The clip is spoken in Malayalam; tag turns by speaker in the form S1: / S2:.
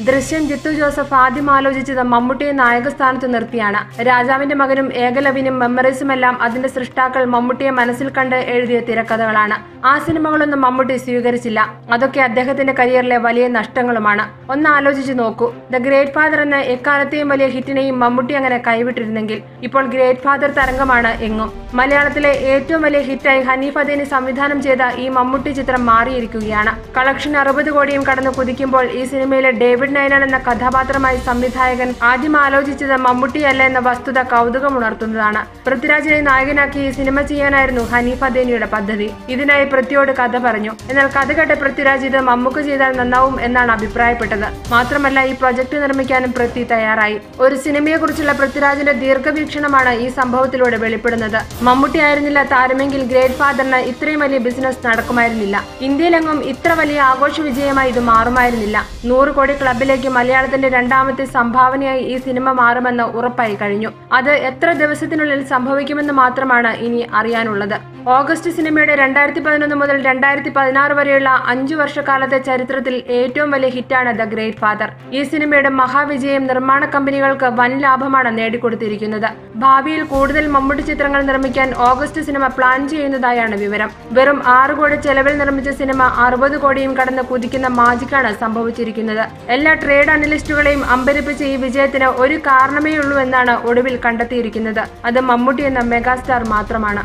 S1: ദൃശ്യം ജിത്തു ജോസഫ് ആദ്യം ആലോചിച്ചത് മമ്മൂട്ടിയെ നായകസ്ഥാനത്ത് നിർത്തിയാണ്. രാജാവിന്റെ മകനും ഏകലവിനും മെമ്മറീസുമെല്ലാം അതിന്റെ സൃഷ്ടാക്കൾ മമ്മൂട്ടിയെ മനസ്സിൽ കണ്ട് എഴുതിയ തിരക്കഥകളാണ്. ആ സിനിമകളൊന്നും മമ്മൂട്ടി സ്വീകരിച്ചില്ല. അതൊക്കെ അദ്ദേഹത്തിന്റെ കരിയറിലെ വലിയ നഷ്ടങ്ങളുമാണ്. ഒന്ന് ആലോചിച്ചു നോക്കൂ. ദ ഗ്രേറ്റ് ഫാദർ എന്ന എക്കാലത്തെയും വലിയ ഹിറ്റിനെയും മമ്മൂട്ടി അങ്ങനെ കൈവിട്ടിരുന്നെങ്കിൽ ഇപ്പോൾ ഗ്രേറ്റ് ഫാദർ തരംഗമാണ് എങ്ങും. മലയാളത്തിലെ ഏറ്റവും വലിയ ഹിറ്റായി ഹനീഫ് അദീനി സംവിധാനം ചെയ്ത ഈ മമ്മൂട്ടി ചിത്രം മാറിയിരിക്കുകയാണ്. കളക്ഷൻ അറുപത് കോടിയും കടന്നു കുതിക്കുമ്പോൾ ഈ സിനിമയിലെ ഡേവിഡ് നൈനാൻ എന്ന കഥാപാത്രമായി സംവിധായകൻ ആദ്യം ആലോചിച്ചത് മമ്മൂട്ടിയല്ല എന്ന വസ്തുത കൗതുകമുണർത്തുന്നതാണ് പൃഥ്വിരാജിനെ നായകനാക്കി ഈ സിനിമ ചെയ്യാനായിരുന്നു ഹനീഫ് അദേനിയുടെ പദ്ധതി. ഇതിനായി പൃഥ്വിയോട് കഥ പറഞ്ഞു. എന്നാൽ കഥ കേട്ട പൃഥ്വിരാജ് ഇത് മമ്മൂക്ക് ചെയ്താൽ നന്നാവും എന്നാണ് അഭിപ്രായപ്പെട്ടത്. മാത്രമല്ല ഈ പ്രൊജക്ട് നിർമ്മിക്കാനും പൃഥ്വി തയ്യാറായി. ഒരു സിനിമയെക്കുറിച്ചുള്ള പൃഥ്വിരാജിന്റെ ദീർഘവീക്ഷണമാണ് ഈ സംഭവത്തിലൂടെ വെളിപ്പെടുന്നത്. മമ്മൂട്ടി ആയിരുന്നില്ല താരമെങ്കിൽ ഗ്രേറ്റ് ഫാദറിന് ഇത്രയും വലിയ ബിസിനസ് നടക്കുമായിരുന്നില്ല. ഇന്ത്യയിലെങ്ങും ഇത്ര വലിയ ആഘോഷ വിജയമായി ഇത് മാറുമായിരുന്നില്ല. നൂറ് കോടി ക്ലബിലേക്ക് മലയാളത്തിന്റെ രണ്ടാമത്തെ സംഭാവനയായി ഈ സിനിമ മാറുമെന്ന് ഉറപ്പായി കഴിഞ്ഞു. അത് എത്ര ദിവസത്തിനുള്ളിൽ സംഭവിക്കുമെന്ന് മാത്രമാണ് ഇനി അറിയാനുള്ളത്. ഓഗസ്റ്റ് സിനിമയുടെ രണ്ടായിരത്തി പതിനൊന്ന് മുതൽ രണ്ടായിരത്തി പതിനാറ് വരെയുള്ള അഞ്ചു വർഷക്കാലത്തെ ചരിത്രത്തിൽ ഏറ്റവും വലിയ ഹിറ്റാണ് ദ ഗ്രേറ്റ് ഫാദർ. ഈ സിനിമയുടെ മഹാവിജയം നിർമ്മാണ കമ്പനികൾക്ക് വൻ ലാഭമാണ് നേടിക്കൊടുത്തിരിക്കുന്നത്. ഭാവിയിൽ കൂടുതൽ മമ്മൂട്ടി ചിത്രങ്ങൾ നിർമ്മിക്കാൻ ഓഗസ്റ്റ് സിനിമ പ്ലാൻ ചെയ്യുന്നതായാണ് വിവരം. വെറും ആറ് കോടി ചെലവിൽ നിർമ്മിച്ച സിനിമ അറുപത് കോടിയും കടന്ന് കുതിക്കുന്ന മാജിക്കാണ് സംഭവിച്ചിരിക്കുന്നത്. എല്ലാ ട്രേഡ് അനലിസ്റ്റുകളെയും അമ്പരിപ്പിച്ച ഈ വിജയത്തിന് ഒരു കാരണമേ ഉള്ളൂ എന്നാണ് ഒടുവിൽ കണ്ടെത്തിയിരിക്കുന്നത്. അത് മമ്മൂട്ടി എന്ന മെഗാസ്റ്റാർ മാത്രമാണ്.